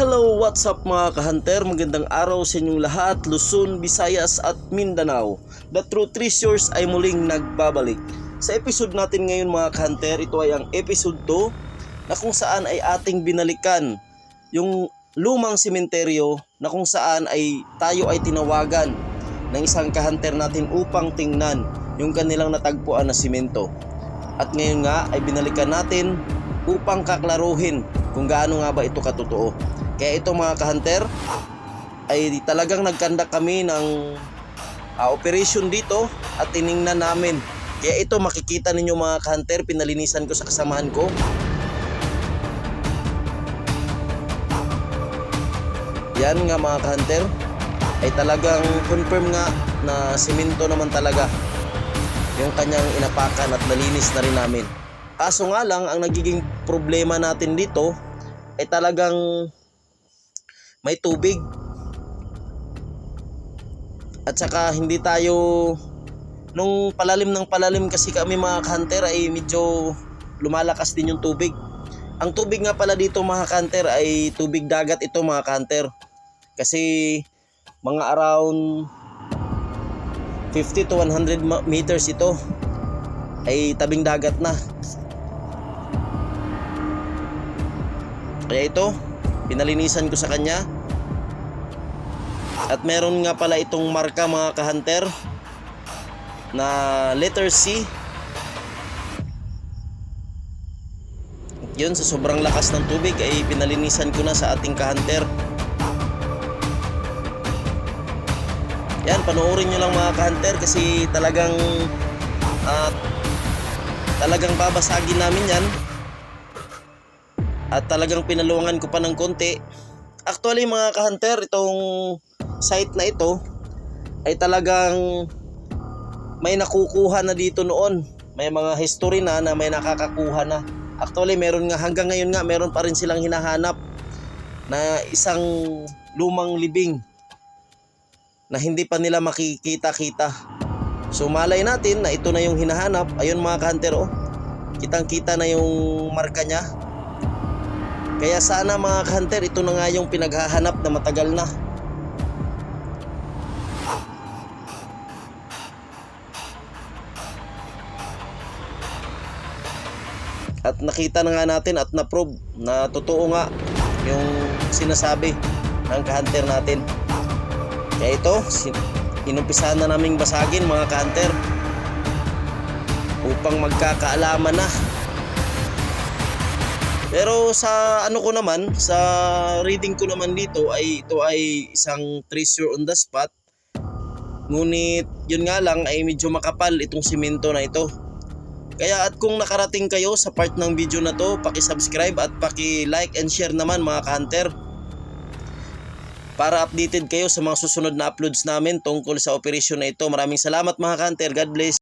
Hello, what's up mga kahunter? Magandang araw sa inyong lahat, Luzon, Visayas at Mindanao. The True Treasures ay muling nagbabalik. Sa episode natin ngayon mga kahunter, ito ay ang episode 2 na kung saan ay ating binalikan yung lumang sementeryo na kung saan ay tayo ay tinawagan ng isang kahunter natin upang tingnan yung kanilang natagpuan na simento. At ngayon nga ay binalikan natin upang kaklaruhin kung gaano nga ba ito katotoo. Kaya ito mga kahunter ay talagang nagkandak kami ng ah, operation dito at tiningnan namin. Kaya ito makikita ninyo mga kahunter, pinalinisan ko sa kasamahan ko. Yan nga mga kahunter ay talagang confirm nga na simento naman talaga yung kanyang inapakan at nalinis na rin namin. Kaso nga lang, ang nagiging problema natin dito ay talagang may tubig. At saka hindi tayo nung palalim ng palalim kasi kami mga hunter ay medyo lumalakas din yung tubig. Ang tubig nga pala dito mga hunter ay tubig dagat ito mga hunter. Kasi mga around 50 to 100 ma- meters ito ay tabing dagat na. Kaya ito, pinalinisan ko sa kanya. At meron nga pala itong marka mga kahunter na letter C. At yun, sa sobrang lakas ng tubig ay pinalinisan ko na sa ating kahunter. Yan, panoorin nyo lang mga kahunter kasi talagang at talagang babasagin namin yan at talagang pinaluwangan ko pa ng konti. Actually mga kahunter, itong site na ito ay talagang may nakukuha na dito noon. May mga history na na may nakakakuha na. Actually meron nga hanggang ngayon nga meron pa rin silang hinahanap na isang lumang libing na hindi pa nila makikita-kita. So malay natin na ito na yung hinahanap. Ayun mga kahunter oh. Kitang-kita na yung marka niya. Kaya sana mga hunter, ito na nga yung pinaghahanap na matagal na. At nakita na nga natin at na-prove na totoo nga yung sinasabi ng kahunter natin. Kaya ito, inumpisahan na naming basagin mga kahunter upang magkakaalaman na pero sa ano ko naman, sa reading ko naman dito ay ito ay isang treasure on the spot. Ngunit yun nga lang ay medyo makapal itong simento na ito. Kaya at kung nakarating kayo sa part ng video na to, paki-subscribe at paki-like and share naman mga ka-hunter. Para updated kayo sa mga susunod na uploads namin tungkol sa operasyon na ito. Maraming salamat mga ka-hunter. God bless.